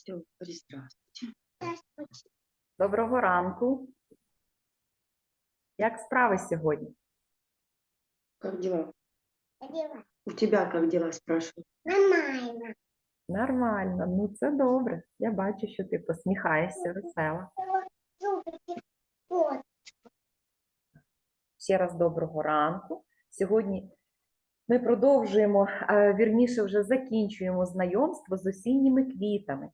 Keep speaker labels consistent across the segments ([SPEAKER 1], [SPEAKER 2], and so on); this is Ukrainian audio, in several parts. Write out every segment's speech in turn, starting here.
[SPEAKER 1] Все, здравствуйте.
[SPEAKER 2] Доброго ранку. Як справи сьогодні?
[SPEAKER 1] Как дела? У тебя как дела, спрашиваю?
[SPEAKER 3] Нормально.
[SPEAKER 2] Нормально, ну це добре. Я бачу, що ти посміхаєшся, весела.
[SPEAKER 3] Вот.
[SPEAKER 2] Ще раз доброго ранку. Сьогодні ми продовжуємо, а, вірніше, вже закінчуємо знайомство з осінніми квітами.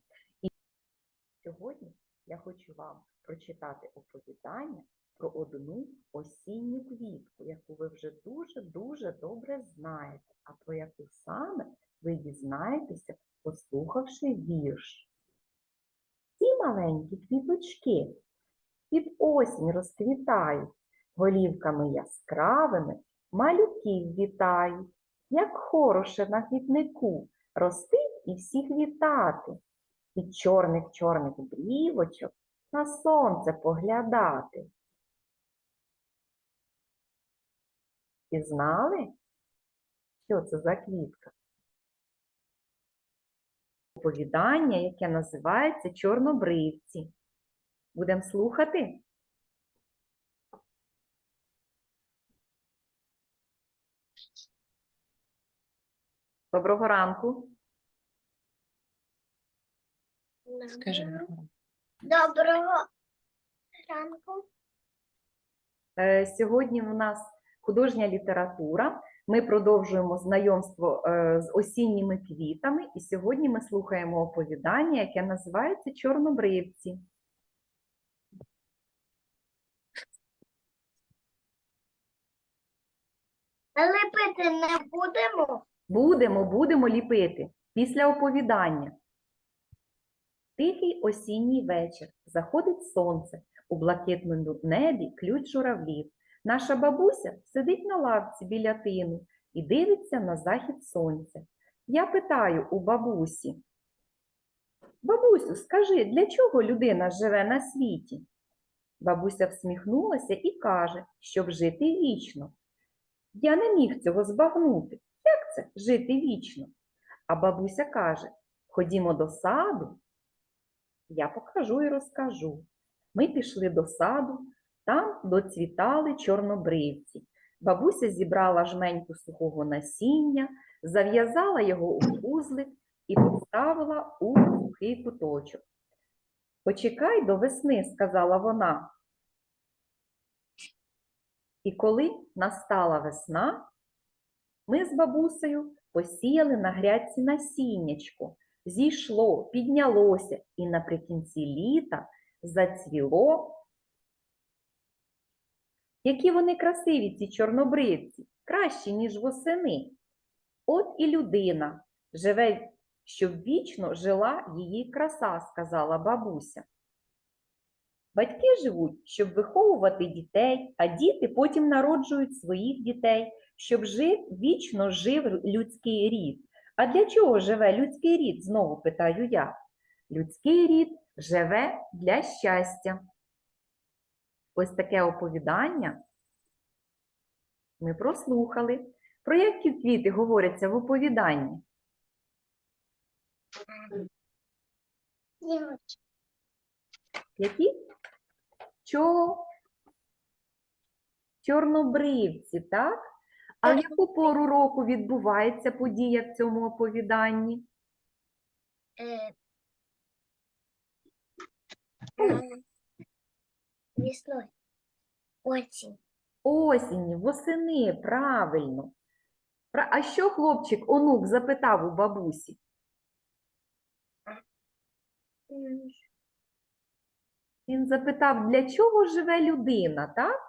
[SPEAKER 2] Сьогодні я хочу вам прочитати оповідання про одну осінню квітку, яку ви вже дуже-дуже добре знаєте, а про яку саме ви дізнаєтеся, послухавши вірш. Ці маленькі квіточки під осінь розквітають, голівками яскравими малюків вітають, як хороше на квітнику, рости і всіх вітати, від чорних-чорних брівочок на сонце поглядати. Пізнали, що це за квітка? Оповідання, яке називається Чорнобривці. Будемо слухати? Доброго ранку.
[SPEAKER 1] Скажи,
[SPEAKER 3] Доброго. Ранку.
[SPEAKER 2] Е, Сьогодні у нас художня література. Ми продовжуємо знайомство е, з осінніми квітами, і сьогодні ми слухаємо оповідання, яке називається Чорнобривці.
[SPEAKER 3] Але пити не будемо.
[SPEAKER 2] Будемо, будемо ліпити після оповідання. Тихий осінній вечір. Заходить сонце. У блакитному небі ключ журавлів. Наша бабуся сидить на лавці біля тину і дивиться на захід сонця. Я питаю у бабусі. Бабусю, скажи, для чого людина живе на світі? Бабуся всміхнулася і каже, щоб жити вічно. Я не міг цього збагнути. Як це жити вічно? А бабуся каже: Ходімо до саду. Я покажу і розкажу. Ми пішли до саду, там доцвітали чорнобривці. Бабуся зібрала жменьку сухого насіння, зав'язала його у вузлик і поставила у сухий куточок. Почекай до весни, сказала вона. І коли настала весна, ми з бабусею посіяли на грядці насіннячко. Зійшло, піднялося і наприкінці літа зацвіло. Які вони красиві, ці чорнобривці, кращі, ніж восени. От і людина живе, щоб вічно жила її краса, сказала бабуся. Батьки живуть, щоб виховувати дітей, а діти потім народжують своїх дітей, щоб жив, вічно жив людський рід. А для чого живе людський рід? Знову питаю я. Людський рід живе для щастя. Ось таке оповідання ми прослухали. Про які квіти говоряться в оповіданні? Які? Чо... Чорнобривці, так? А в яку пору року відбувається подія в цьому оповіданні?
[SPEAKER 3] Е, е, Весною. Осінь.
[SPEAKER 2] Осінні, восени, правильно. Пра- А що хлопчик, онук, запитав у бабусі?
[SPEAKER 3] М,
[SPEAKER 2] Він запитав, для чого живе людина? Так.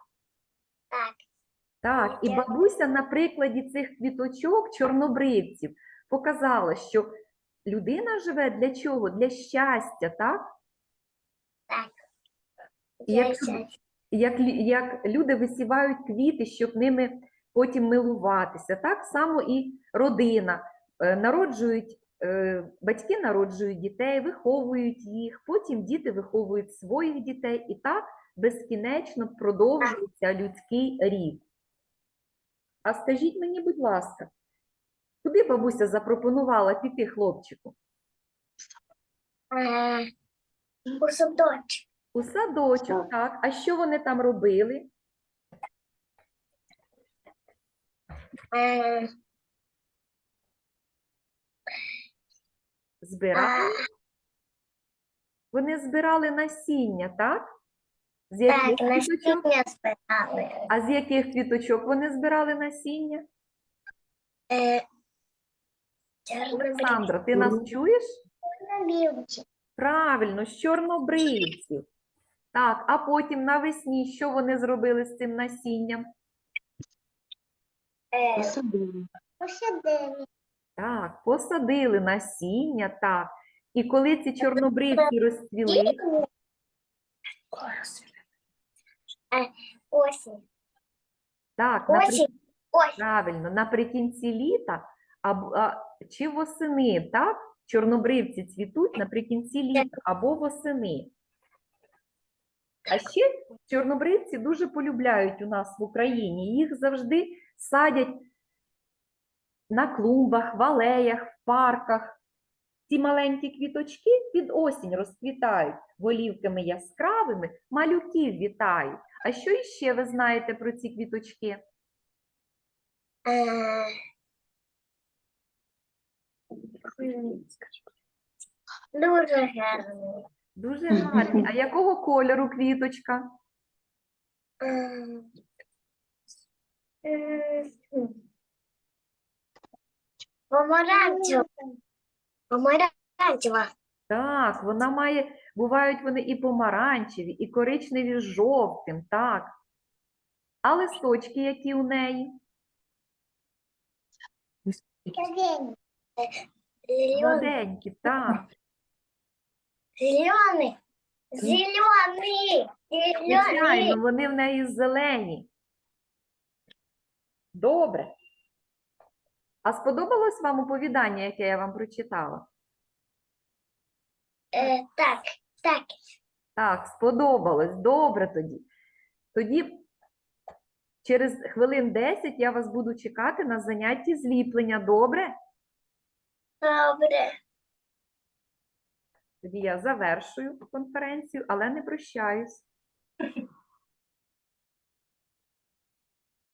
[SPEAKER 3] Так,
[SPEAKER 2] і бабуся на прикладі цих квіточок, чорнобривців, показала, що людина живе для чого? Для щастя, так?
[SPEAKER 3] Так.
[SPEAKER 2] Як Як, як люди висівають квіти, щоб ними потім милуватися. Так само і родина. Е, Народжують, е, батьки народжують дітей, виховують їх, потім діти виховують своїх дітей, і так безкінечно продовжується людський рід. А скажіть мені, будь ласка, куди бабуся запропонувала піти хлопчику?
[SPEAKER 3] Е, у садочок.
[SPEAKER 2] У садочок, так. А що вони там робили?
[SPEAKER 3] Е,
[SPEAKER 2] Збирали? Вони збирали насіння, так? З
[SPEAKER 3] так,
[SPEAKER 2] яких
[SPEAKER 3] на
[SPEAKER 2] квіточок?
[SPEAKER 3] сіння спитали.
[SPEAKER 2] А з яких квіточок вони збирали насіння?
[SPEAKER 3] Е.
[SPEAKER 2] Олександро, ти нас чуєш?
[SPEAKER 3] Чорнобривці.
[SPEAKER 2] Правильно, з чорнобривців. Так, а потім навесні що вони зробили з цим насінням?
[SPEAKER 3] Е,
[SPEAKER 1] Посадили.
[SPEAKER 3] посадили.
[SPEAKER 2] Так, посадили насіння, так. І коли ці чорнобривці розцвіли,
[SPEAKER 3] Е, осінь.
[SPEAKER 2] так, напри-
[SPEAKER 3] Осінь. Осінь.
[SPEAKER 2] правильно, наприкінці літа або, а, чи восени, так? Чорнобривці цвітуть наприкінці літа або восени. А ще чорнобривці дуже полюбляють у нас в Україні. Їх завжди садять на клумбах, в алеях, в парках. Ці маленькі квіточки під осінь розквітають голівками яскравими, малюків вітають. А що іще ви знаєте про ці квіточки?
[SPEAKER 3] Е, Дуже гарний.
[SPEAKER 2] Дуже гарні. А якого кольору квіточка?
[SPEAKER 3] М, м. Помаранчева. Помаранчева.
[SPEAKER 2] Так, вона має, бувають вони і помаранчеві, і коричневі з жовтим, так. А листочки, які у неї?
[SPEAKER 3] Зеленый. Зеленый.
[SPEAKER 2] Гладенькі, так.
[SPEAKER 3] Зеленый. Зеленый.
[SPEAKER 2] Звичайно,
[SPEAKER 3] Зеленый.
[SPEAKER 2] вони в неї зелені. Добре. А сподобалось вам оповідання, яке я вам прочитала?
[SPEAKER 3] Э, так, так.
[SPEAKER 2] Так, сподобалось. Добре тоді. Тоді через хвилин 10 я вас буду чекати на занятті зліплення. Добре?
[SPEAKER 3] Добре.
[SPEAKER 2] Тоді я завершую конференцію, але не прощаюсь.